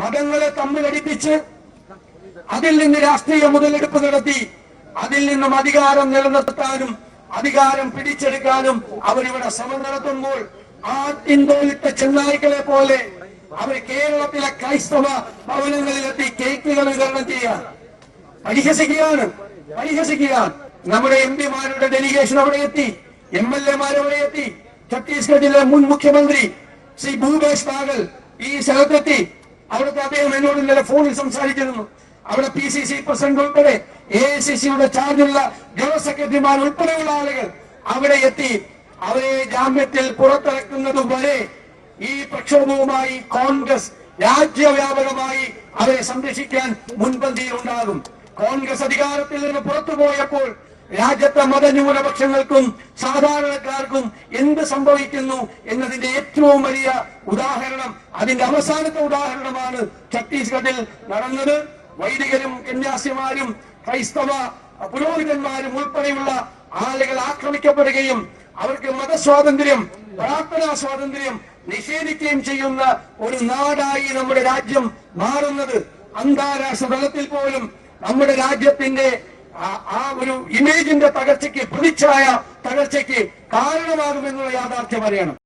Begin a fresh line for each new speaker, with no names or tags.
മതങ്ങളെ തമ്മിലടിപ്പിച്ച് അതിൽ നിന്ന് രാഷ്ട്രീയ മുതലെടുപ്പ് നടത്തി അതിൽ നിന്നും അധികാരം നിലനിർത്താനും അധികാരം പിടിച്ചെടുക്കാനും അവരിവിടെ ശ്രമം നടത്തുമ്പോൾ ആട്ടിൻതോലിട്ട ചെന്നായ്ക്കളെ പോലെ അവർ കേരളത്തിലെ ക്രൈസ്തവ ഭവനങ്ങളിലെത്തി കേക്കുകൾ വിതരണം ചെയ്യാൻ പരിഹസിക്കുകയാണ് പരിഹസിക്കുകയാണ്. നമ്മുടെ എം പിമാരുടെ ഡെലിഗേഷൻ അവിടെ എത്തി എം എൽ എമാർ അവിടെ എത്തി ഛത്തീസ്ഗഡിലെ മുൻ മുഖ്യമന്ത്രി ശ്രീ ഭൂപേഷ് ബാഗൽ ഈ സ്ഥലത്തെത്തി. അവിടുത്തെ അദ്ദേഹം എന്നോട് ഇന്നലെ ഫോണിൽ സംസാരിച്ചിരുന്നു അവിടെ പി സി സി പ്രസിഡന്റ് ഉൾപ്പെടെ എ ഐ സി സിയുടെ ചാർജുള്ള ജനറൽ സെക്രട്ടറിമാർ ഉൾപ്പെടെയുള്ള ആളുകൾ അവിടെ എത്തി. അവരെ ജാമ്യത്തിൽ പുറത്തിറക്കുന്നത് വരെ ഈ പ്രക്ഷോഭവുമായി കോൺഗ്രസ് രാജ്യവ്യാപകമായി അവരെ സംരക്ഷിക്കാൻ മുൻപന്തിയിൽ ഉണ്ടാകും. കോൺഗ്രസ് അധികാരത്തിൽ നിന്ന് പുറത്തുപോയപ്പോൾ രാജ്യത്തെ മതന്യൂനപക്ഷങ്ങൾക്കും സാധാരണക്കാർക്കും എന്ത് സംഭവിക്കുന്നു എന്നതിന്റെ ഏറ്റവും വലിയ ഉദാഹരണം അതിന്റെ അവസാനത്തെ ഉദാഹരണമാണ് ഛത്തീസ്ഗഡിൽ നടന്നത്. വൈദികരും കന്യാസിമാരും ക്രൈസ്തവ പുരോഹിതന്മാരും ഉൾപ്പെടെയുള്ള ആളുകൾ ആക്രമിക്കപ്പെടുകയും അവർക്ക് മതസ്വാതന്ത്ര്യം പ്രാർത്ഥനാ സ്വാതന്ത്ര്യം നിഷേധിക്കുകയും ചെയ്യുന്ന ഒരു നാടായി നമ്മുടെ രാജ്യം മാറുന്നത്. അന്താരാഷ്ട്ര തലത്തിൽ പോലും നമ്മുടെ രാജ്യത്തിന്റെ ആ- ഒരു ഇമേജിന്റെ തകർച്ചയ്ക്ക് പ്രതിച്ഛായ തകർച്ചയ്ക്ക് കാരണമാകുമെന്നുള്ള യാഥാർത്ഥ്യം അറിയണം.